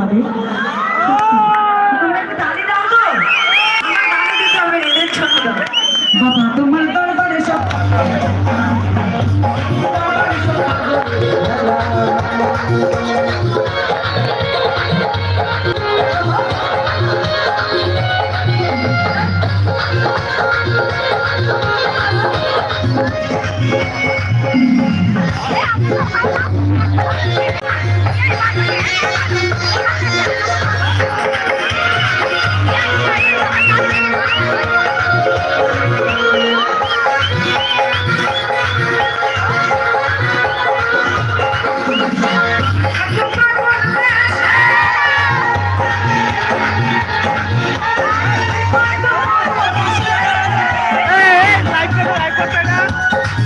হবে। বাবা তোমার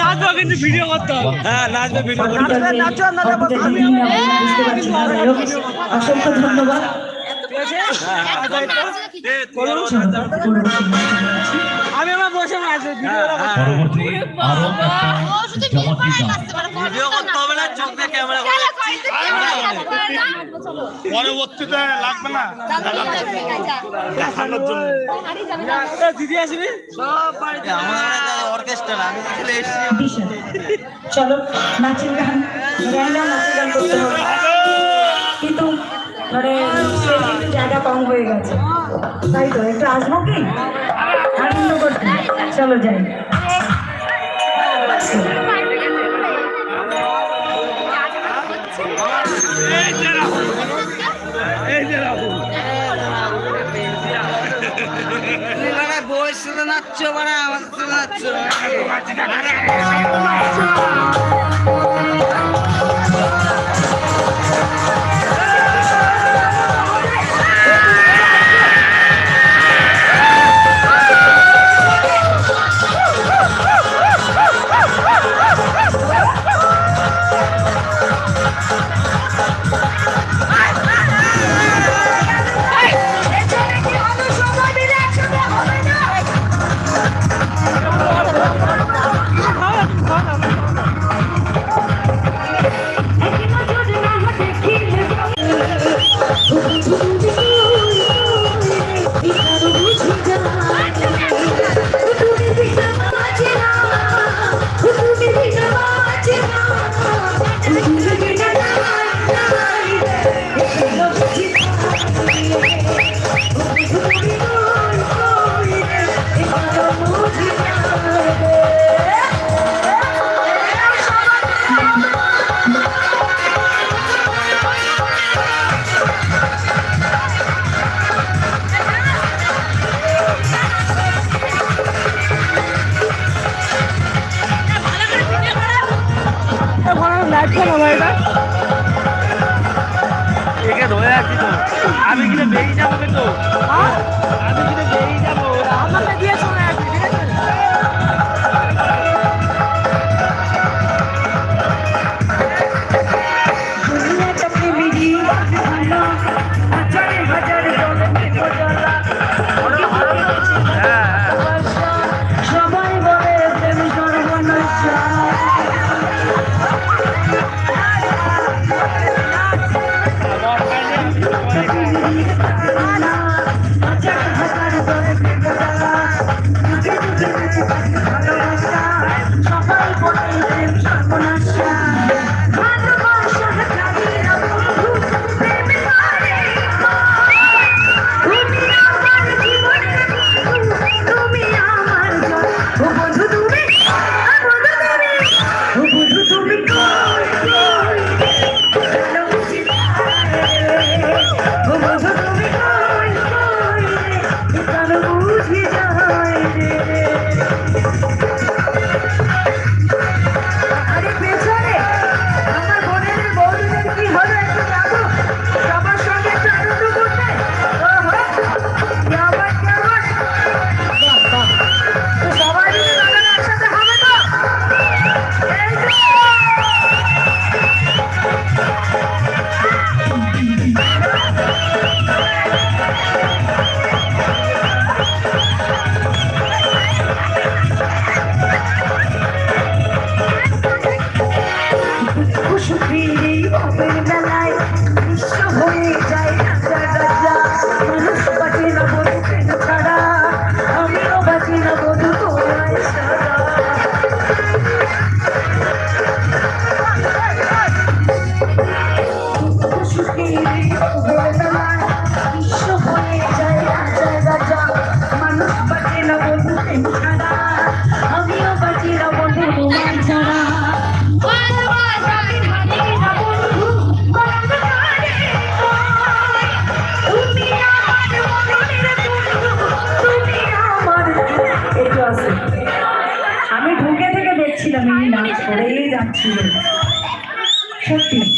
নাচবো কিন্তু ভিডিও করতে হবে। হ্যাঁ নাচবে ভিডিও করতে অসংখ্য ধন্যবাদ। আমি আমার বসে নাচবো ভিডিও পরবর্তী আরও জমাটি ক্যামেরা পরবর্তীতে লাগবে না? দেখানোর জন্য। দিদি আসবি সব বাড়িতে আমার অর্কেস্ট্রা আমি এখানে এসেছি। চলো নাচের গান। নাচের গান করতে হবে। কিন্তু স্টেজে জায়গা কম হয়ে গেছে। তাই তো একটু আসব কি? চলো যাই। বই শুধু মানে আমার নাচছো। আমি কিন্তু বেরিয়ে যাব কিন্তু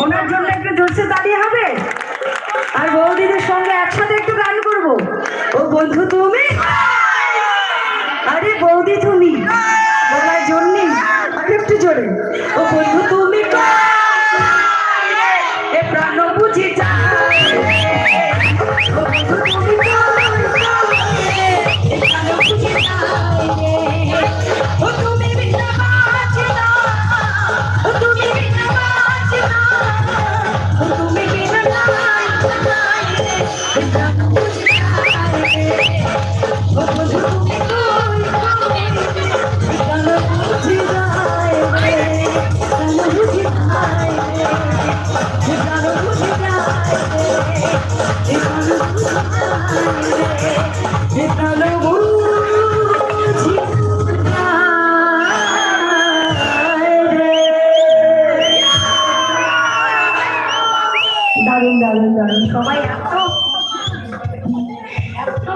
ওনার জন্য একটু জোরসে দাঁড়িয়ে হবে? আর বৌদিদের সঙ্গে একসাথে একটু গান করব? ও বন্ধু তুমি? আরে বৌদি তুমি। বলার জন্যই আর একটু জোরে। ও বন্ধু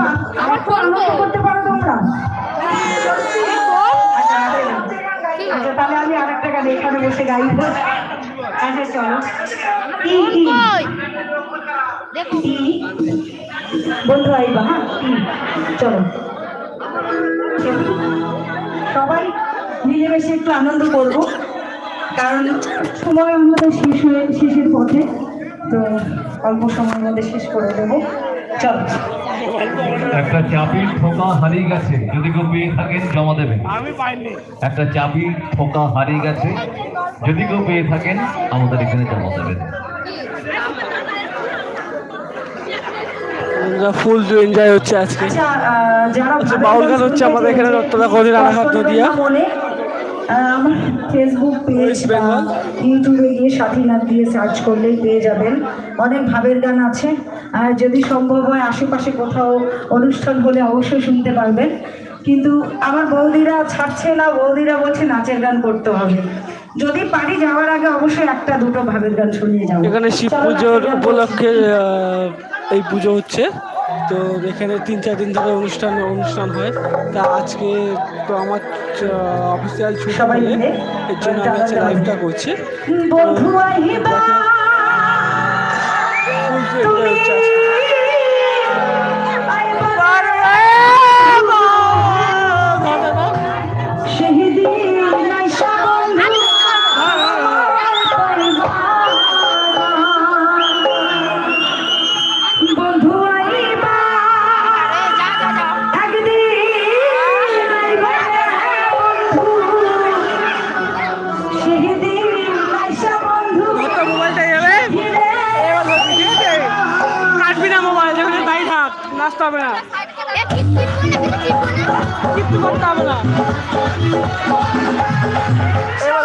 আনন্দ করতে পারো তোমরা। আচ্ছা, তাহলে আমি আরেকটা গান এখানে বসে গাইব আচ্ছা চলো। বন্ধু আইবা হ্যাঁ চলো। সবাই মিলেমিশে একটু আনন্দ করব। কারণ সময় আমাদের শেষ হয়ে শেষের পথে। তো অল্প সময়ের মধ্যে শেষ করে দেবো। চলো। একটা চাবির ঠোকা হারিয়ে গেছে। যদি কেউ পেয়ে থাকেন জমা দেবেন। আমি পাইনি। একটা চাবির ঠোকা হারিয়ে গেছে। যদি কেউ পেয়ে থাকেন আমাদের এখানে জমা দেবেন। ফুল এনজয় হচ্ছে আজকে। আচ্ছা আচ্ছা, বাউল গান হচ্ছে আমাদের এখানে রক্তদা কদিন কষ্ট নদিয়া। আমার ফেসবুক পেজ বা ইউটিউবে গিয়ে সাথীনাথ দিয়ে সার্চ করলেই পেয়ে যাবেন। অনেক ভাবের গান আছে। আর যদি সম্ভব হয় আশেপাশে কোথাও অনুষ্ঠান হলে অবশ্যই শুনতে পারবেন। কিন্তু আমার বৌদিরা ছাড়ছে না বৌদিরা বলছে নাচের গান করতে হবে। যদি পারি যাওয়ার আগে অবশ্যই একটা দুটো ভাবের গান শুনিয়ে যাব। এখানে শিব পুজোর উপলক্ষে এই পুজো হচ্ছে। তো এখানে তিন চার দিন ধরে অনুষ্ঠান অনুষ্ঠান হয়। তা আজকে তো আমার অফিসিয়াল ছুটি বলে এর জন্য আমি আজকে লাইভটা করছি। হবে না। কিচ্ছু করতে হবে না। এবার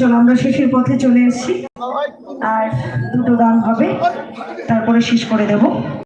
চলো আমরা শেষের পথে চলে এসেছি। আর দুটো গান হবে তারপরে শেষ করে দেবো।